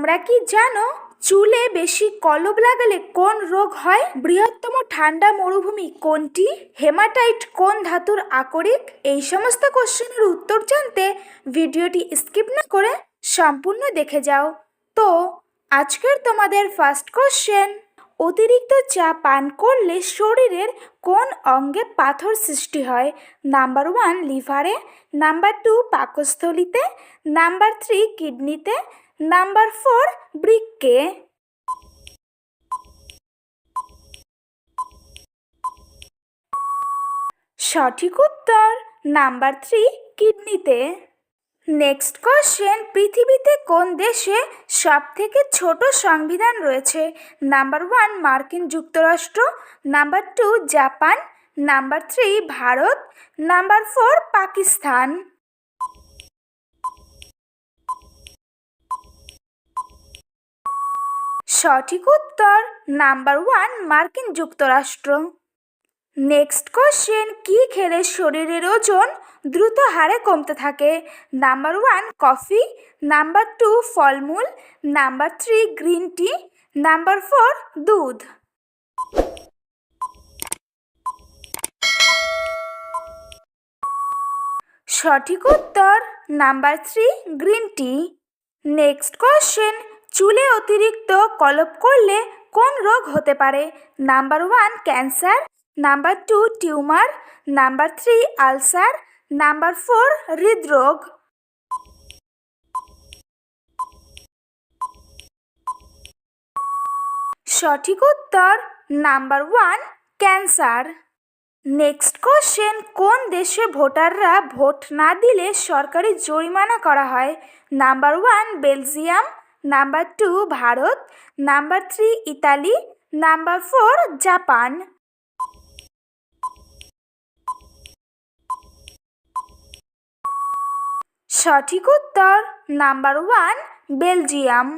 তোমরা কি জানো চুলে বেশি কলব লাগালে কোন রোগ হয়? বৃহত্তম ঠান্ডা মরুভূমি কোনটি? হেমাটাইট কোন ধাতুর আকরিক? এই সমস্ত কোশ্চেনের উত্তর জানতে ভিডিওটি স্কিপ না করে সম্পূর্ণ দেখে যাও। তো, আজকের তোমাদের ফার্স্ট কোশ্চেন অতিরিক্ত চা পান করলে শরীরের কোন অঙ্গে পাথর সৃষ্টি হয়? নাম্বার ওয়ান লিভারে নাম্বার টু পাকস্থলিতে নাম্বার থ্রি কিডনিতে নাম্বার ফোর বৃক্কে সঠিক উত্তর, নাম্বার থ্রি, কিডনিতে। নেক্সট কোশ্চেন, পৃথিবীতে কোন দেশে সব থেকে ছোট সংবিধান রয়েছে? নাম্বার ওয়ান, মার্কিন যুক্তরাষ্ট্র। Number two, Japan. Number three, Bharat. Number four, Pakistan. সঠিক উত্তর নাম্বার ওয়ান মার্কিন যুক্তরাষ্ট্র। নেক্সট কোশ্চেন, কি খেলে শরীরের ওজন দ্রুত হারে কমতে থাকে? Number one coffee, number two ফলমূল, number three green tea, number four দুধ। সঠিক উত্তর number three green tea. Next question চুলে অতিরিক্ত কলপ করলে কোন রোগ হতে পারে? Number one, cancer. Number two, tumour. Number three, ulcer. Number four, হৃদরোগ। সঠিক উত্তর, number one, cancer. Next question, কোন দেশে ভোটাররা ভোট না দিলে সরকারি জরিমানা করা হয়? Number one, Belgium. Number two Bharat number three Italy number four Japan সঠিক উত্তর number one Belgium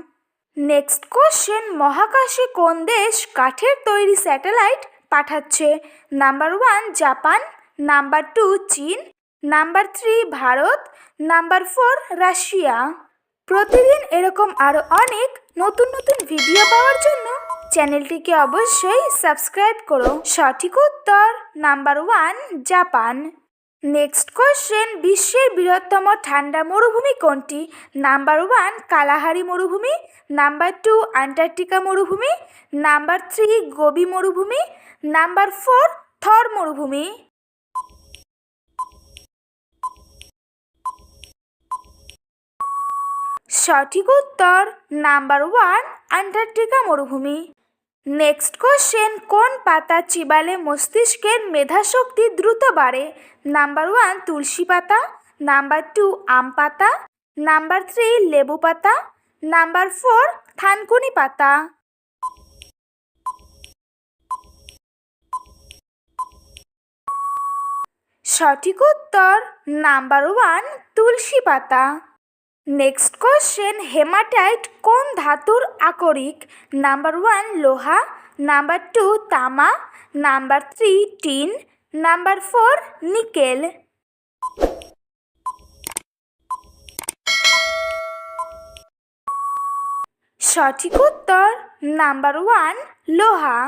next question মহাকাশে কোন দেশ কাঠের তৈরি স্যাটেলাইট পাঠাচ্ছে? Number one Japan number two চীন number three Bharat number four Russia প্রতিদিন এরকম আরও অনেক নতুন নতুন ভিডিও পাওয়ার জন্য চ্যানেলটিকে অবশ্যই সাবস্ক্রাইব করো। সঠিক উত্তর number one Japan next question বিশ্বের বৃহত্তম ঠান্ডা মরুভূমি কোনটি? নাম্বার ওয়ান কালাহারি মরুভূমি। নাম্বার টু আন্টার্কটিকা মরুভূমি। নাম্বার থ্রি গোবি মরুভূমি। নাম্বার ফোর থর মরুভূমি। সঠিক উত্তর নাম্বার ওয়ান, আন্টার্কটিকা মরুভূমি। নেক্সট কোশ্চেন, কোন পাতা চিবালে মস্তিষ্কের মেধাশক্তি দ্রুত বাড়ে? নাম্বার ওয়ান, তুলসী পাতা। নাম্বার টু, আম পাতা। নাম্বার থ্রি, লেবু পাতা। নাম্বার ফোর, থানকুনি পাতা। সঠিক উত্তর নাম্বার ওয়ান, তুলসী পাতা। নেক্সট কোশ্চেন হেমাটাইট কোন ধাতুর আকরিক? নাম্বার ওয়ান লোহা। নাম্বার টু তামা। Number three tin number four nickel সঠিক উত্তর নাম্বার ওয়ান লোহা।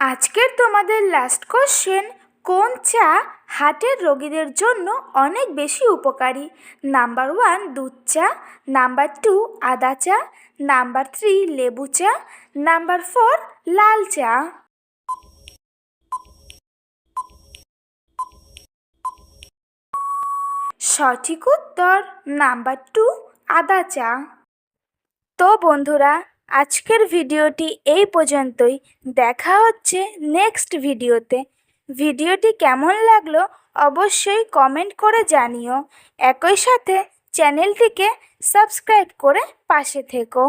আজকের তোমাদের লাস্ট কোশ্চেন কোন চা হার্টের রোগীদের জন্য অনেক বেশি উপকারী? নাম্বার ওয়ান দুধ চা, নাম্বার টু আদা চা, নাম্বার থ্রি লেবু চা, নাম্বার ফোর লাল চা। সঠিক উত্তর নাম্বার টু আদা চা। তো বন্ধুরা, আজকের ভিডিওটি এই পর্যন্তই। দেখা হচ্ছে নেক্সট ভিডিওতে। ভিডিওটি কেমন লাগল অবশ্যই কমেন্ট করে জানিও। একই সাথে চ্যানেলটিকে সাবস্ক্রাইব করে পাশে থেকো।